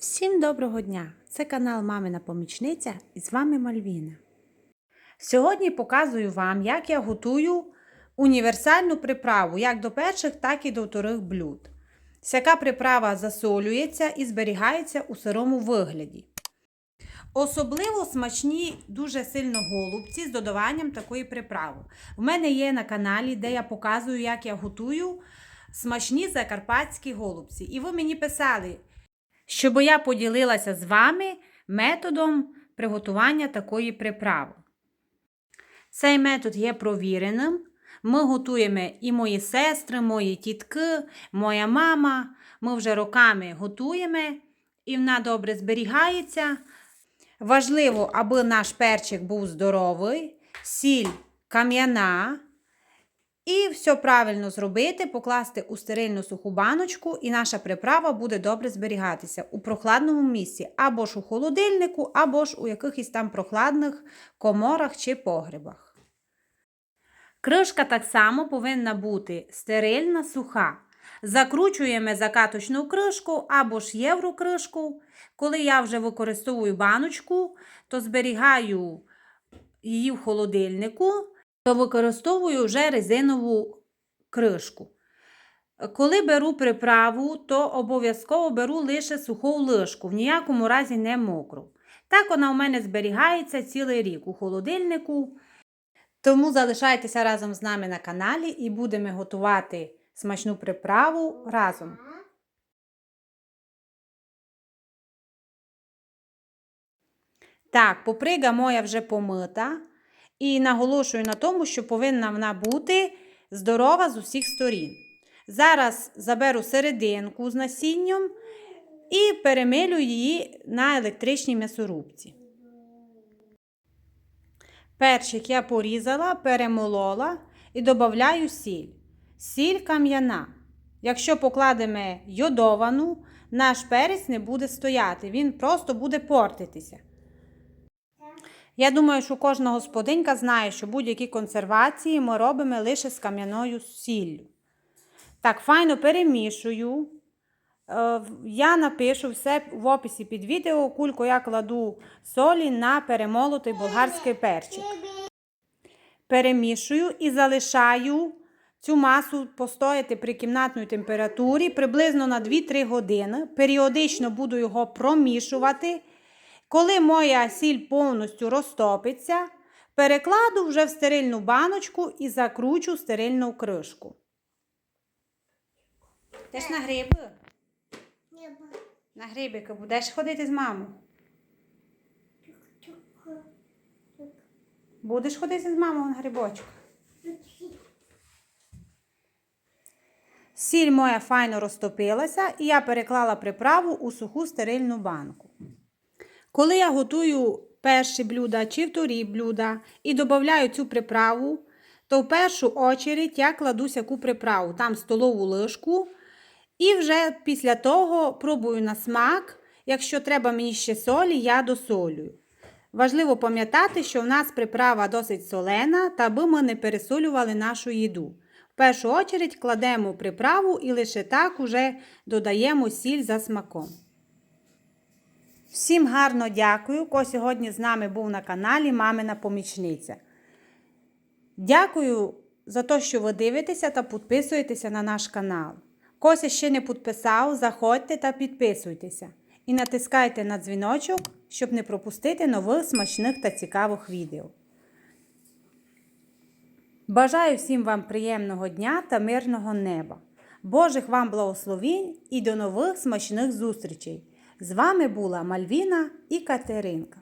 Всім доброго дня! Це канал Мамина Помічниця і з вами Мальвіна. Сьогодні показую вам, як я готую універсальну приправу як до перших, так і до вторих блюд. Всяка приправа засолюється і зберігається у сирому вигляді. Особливо смачні дуже сильно голубці з додаванням такої приправи. В мене є на каналі, де я показую, як я готую смачні закарпатські голубці. І ви мені писали, щоб я поділилася з вами методом приготування такої приправи. Цей метод є провіреним. Ми готуємо і мої сестри, мої тітки, моя мама. Ми вже роками готуємо, і вона добре зберігається. Важливо, аби наш перчик був здоровий, сіль кам'яна. І все правильно зробити, покласти у стерильну суху баночку, і наша приправа буде добре зберігатися у прохладному місці, або ж у холодильнику, або ж у якихось там прохладних коморах чи погребах. Кришка так само повинна бути стерильна, суха. Закручуємо закаточну кришку або ж єврокришку. Коли я вже використовую баночку, то зберігаю її в холодильнику то використовую вже резинову кришку. Коли беру приправу, то обов'язково беру лише суху лишку, в ніякому разі не мокру. Так вона у мене зберігається цілий рік у холодильнику. Тому залишайтеся разом з нами на каналі і будемо готувати смачну приправу разом. Так, поприга моя вже помита. І наголошую на тому, що повинна вона бути здорова з усіх сторін. Зараз заберу серединку з насінням і перемилю її на електричній м'ясорубці. Перчик я порізала, перемолола і додаю сіль. Сіль кам'яна. Якщо покладемо йодовану, наш перець не буде стояти, він просто буде портитися. Я думаю, що кожна господинька знає, що будь-які консервації ми робимо лише з кам'яною сіллю. Так, файно перемішую. Е, Я напишу все в описі під відео, кульку я кладу солі на перемолотий болгарський перчик. Перемішую і залишаю цю масу постояти при кімнатній температурі приблизно на 2-3 години. Періодично буду його промішувати. Коли моя сіль повністю розтопиться, перекладу вже в стерильну баночку і закручу стерильну кришку. Теж на гриби? На грибики будеш ходити з мамою? Будеш ходити з мамою на грибочок? Сіль моя файно розтопилася, і я переклала приправу у суху стерильну банку. Коли я готую перші блюда чи вторі блюда і додаю цю приправу, то в першу очередь я кладу сяку приправу, там столову лишку. І вже після того пробую на смак. Якщо треба мені ще солі, я досолюю. Важливо пам'ятати, що в нас приправа досить солена, та аби ми не пересолювали нашу їду. В першу очередь кладемо приправу і лише так уже додаємо сіль за смаком. Всім гарно дякую, хто сьогодні з нами був на каналі Мамина Помічниця. Дякую за те, що ви дивитеся та підписуєтеся на наш канал. Кося ще не підписав, заходьте та підписуйтеся. І натискайте на дзвіночок, щоб не пропустити нових смачних та цікавих відео. Бажаю всім вам приємного дня та мирного неба. Божих вам благословінь і до нових смачних зустрічей! З вами була Мальвіна і Катеринка.